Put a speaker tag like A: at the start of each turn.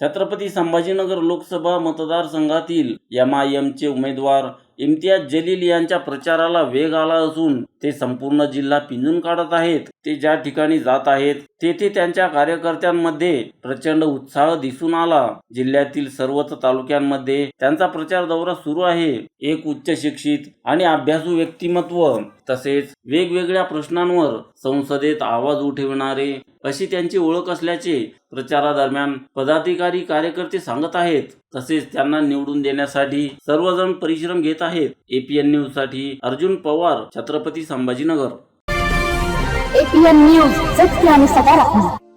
A: छत्रपती संभाजीनगर लोकसभा मतदारसंघातील M I एमचे उमेदवार इम्तियाज जलील यांच्या प्रचाराला वेग आला असून ते संपूर्ण जिल्हा पिंजून काढत आहेत. ते ज्या ठिकाणी जात आहेत तेथे त्यांच्या कार्यकर्त्यांमध्ये प्रचंड उत्साह दिसून आला. जिल्ह्यातील सर्वच तालुक्यांमध्ये त्यांचा प्रचार दौरा सुरू आहे. एक उच्च शिक्षित आणि अभ्यासू व्यक्तिमत्व तसेच वेगवेगळ्या प्रश्नांवर संसदेत आवाज उठविणारे अशी त्यांची ओळख असल्याचे प्रचारादरम्यान पदाधिकारी कार्यकर्ते सांगत आहेत. तसेच त्यांना निवडून देण्यासाठी सर्वजण परिश्रम घेत आहेत. एपीएन न्यूजसाठी Arjun Pawar Chhatrapati Sambhajinagar.
B: A P N news सत्य आणि सकारात्मक